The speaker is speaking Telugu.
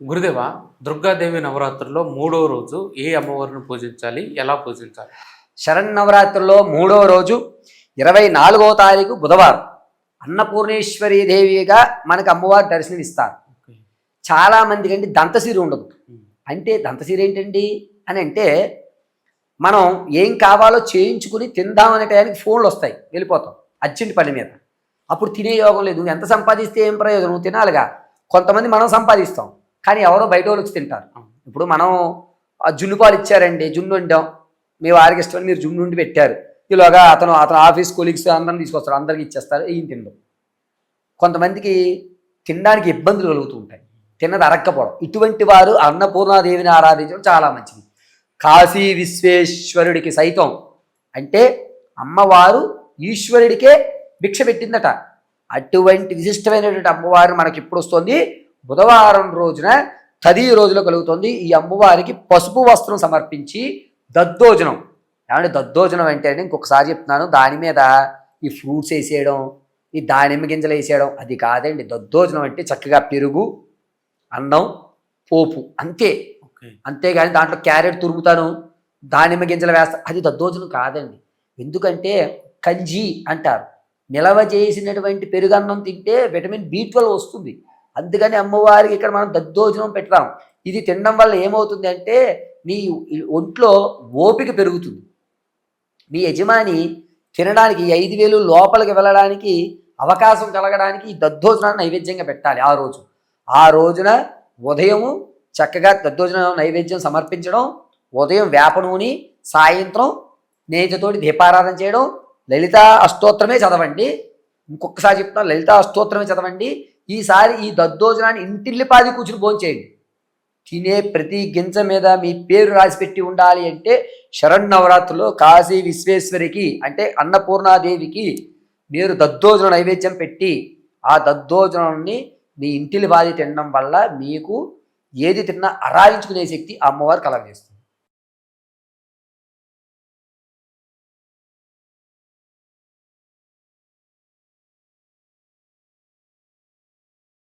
గురుదేవ దుర్గాదేవి నవరాత్రుల్లో మూడవ రోజు ఏ అమ్మవారిని పూజించాలి? ఎలా పూజించాలి? శరన్నవరాత్రుల్లో మూడవ రోజు ఇరవై నాలుగవ తారీఖు బుధవారం అన్నపూర్ణేశ్వరి దేవిగా మనకు అమ్మవారు దర్శనమిస్తారు. చాలా మందికి అండి దంతసిరి ఉండదు. అంటే దంతసిరి ఏంటండి అని అంటే మనం ఏం కావాలో చేయించుకుని తిందాం అనే టయానికి ఫోన్లు వస్తాయి. వెళ్ళిపోతాం అర్జెంట్ పని మీద. అప్పుడు తినే యోగం లేదు. ఎంత సంపాదిస్తే ఏం ప్రయోజనం? తినాలిగా. కొంతమంది మనం సంపాదిస్తాం. కానీ ఎవరో బయట వాళ్ళు వచ్చి తింటారు. ఇప్పుడు మనం ఆ జున్ను పాలు ఇచ్చారండి జున్ను వండాం. మీ వారికి ఇష్టమని మీరు జున్ను ఉండి పెట్టారు. ఈలోగా అతను అతను ఆఫీస్ కొలీగ్స్ అందరిని తీసుకొస్తారు అందరికి ఇచ్చేస్తారు ఈయన తినడం. కొంతమందికి తినడానికి ఇబ్బందులు కలుగుతూ ఉంటాయి. తిన్నది అరక్కపోవడం. ఇటువంటి వారు అన్నపూర్ణాదేవిని ఆరాధించడం చాలా మంచిది. కాశీ విశ్వేశ్వరుడికి సైతం. అంటే అమ్మవారు ఈశ్వరుడికే భిక్ష పెట్టిందట. అటువంటి విశిష్టమైనటువంటి అమ్మవారు మనకి ఇప్పుడు వస్తుంది? బుధవారం రోజున తది రోజులో కలుగుతుంది. ఈ అమ్మవారికి పసుపు వస్త్రం సమర్పించి దద్దోజనం. ఏమంటే దద్దోజనం అంటే ఇంకొకసారి చెప్తున్నాను దాని మీద ఈ ఫ్రూట్స్ వేసేయడం ఈ దానిమ్మ గింజలు వేసేయడం అది కాదండి. దద్దోజనం అంటే చక్కగా పెరుగు అన్నం పోపు అంతే. అంతేగాని దాంట్లో క్యారెట్ తురుముతాను దానిమ్మ గింజలు వేస్తా అది దద్దోజనం కాదండి. ఎందుకంటే కంజీ అంటారు. నిలవ చేసినటువంటి పెరుగన్నం తింటే విటమిన్ బి ట్వెల్వ్ వస్తుంది. అందుకని అమ్మవారికి ఇక్కడ మనం దద్దోజనం పెట్టాం. ఇది తినడం వల్ల ఏమవుతుంది అంటే నీ ఒంట్లో ఓపిక పెరుగుతుంది. మీ యజమాని తినడానికి ఐదు వేలు లోపలికి వెళ్ళడానికి అవకాశం కలగడానికి ఈ దద్దోజనాన్ని నైవేద్యంగా పెట్టాలి ఆ రోజు. ఆ రోజున ఉదయము చక్కగా దద్దోజనం నైవేద్యం సమర్పించడం ఉదయం వేప నూనె సాయంత్రం నేతితోటి దీపారాధన చేయడం లలిత అష్టోత్తరమే చదవండి. ఇంకొకసారి చెప్తున్నా లలిత అష్టోత్తరమే చదవండి. ఈసారి ఈ దద్దోజనాన్ని ఇంటిల్లిపాది కూర్చుని భోంచేయండి తినే ప్రతి గింజ మీద మీ పేరు రాసి పెట్టి ఉండాలి అంటే శరన్నవరాత్రులు కాశీ విశ్వేశ్వరికి అంటే అన్నపూర్ణాదేవికి మీరు దద్దోజన నైవేద్యం పెట్టి ఆ దద్దోజనాన్ని మీ ఇంటిలి బాధి తినడం వల్ల మీకు ఏది తిన్నా అరాయించుకునే శక్తి అమ్మవారు కలగజేస్తుంది.